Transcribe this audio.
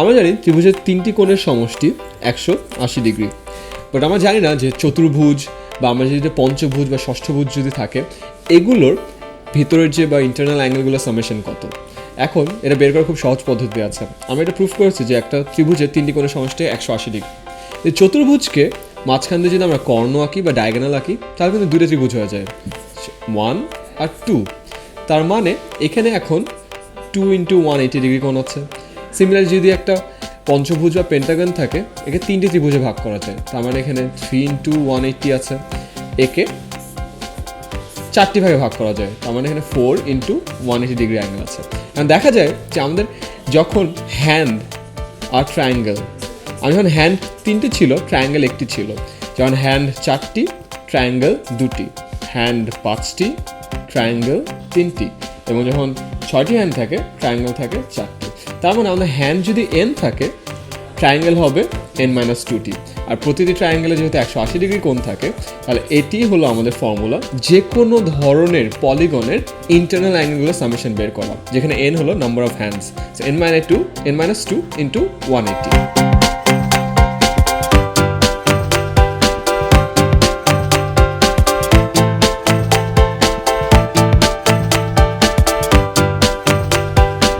আমরা জানি ত্রিভুজের তিনটি কোণের সমষ্টি একশো আশি ডিগ্রি। বাট আমরা জানি না যে চতুর্ভুজ বা আমরা যদি পঞ্চভুজ বা ষষ্ঠভুজ যদি থাকে, এগুলোর ভিতরের যে বা ইন্টারনাল অ্যাঙ্গেলগুলো সামেশন কত? এখন এটা বের করার খুব সহজ পদ্ধতি আছে। আমরা এটা প্রুফ করেছি যে একটা ত্রিভুজের তিনটি কোণের সমষ্টি একশো আশি ডিগ্রি। এই চতুর্ভুজকে মাঝখান দিয়ে যদি আমরা কর্ণ আঁকি বা ডায়াগোনাল আঁকি, তাহলে কিন্তু দুটো ত্রিভুজ হয়ে যায়। ওয়ান আর টু তার মানে এখানে এখন two into one eighty degree কোণ আছে। সিমিলার যদি একটা পঞ্চভুজ বা পেন্টাগন থাকে, একে তিনটি ত্রিভুজে ভাগ করা যায়। তার মানে এখানে থ্রি ইন্টু ওয়ান এইটটি আছে। একে চারটি ভাগে ভাগ করা যায়। তার মানে এখানে four into one eighty degree angle আছে। এখন দেখা যায় যে আমাদের যখন হ্যান্ড আর ট্রায়াঙ্গেল আমি যখন হ্যান্ড তিনটি ছিল ট্রায়াঙ্গেল একটি ছিল। যখন হ্যান্ড চারটি ট্রায়াঙ্গেল দুটি। হ্যান্ড পাঁচটি ট্রায়াঙ্গেল তিনটি। এবং যখন ছয়টি হ্যান্ড থাকে ট্রায়াঙ্গেল থাকে চারটি। তার মানে আমাদের হ্যান্ড যদি এন থাকে ট্রায়াঙ্গেল হবে এন মাইনাস টুটি আর প্রতিটি ট্রায়াঙ্গেলে যেহেতু একশো আশি ডিগ্রি কোন থাকে, তাহলে এটি হলো আমাদের ফর্মুলা যে কোনো ধরনের পলিগনের ইন্টারনাল অ্যাঙ্গেলগুলো সামেশন বের করা, যেখানে এন হলো number of hands N minus two N minus two into one eighty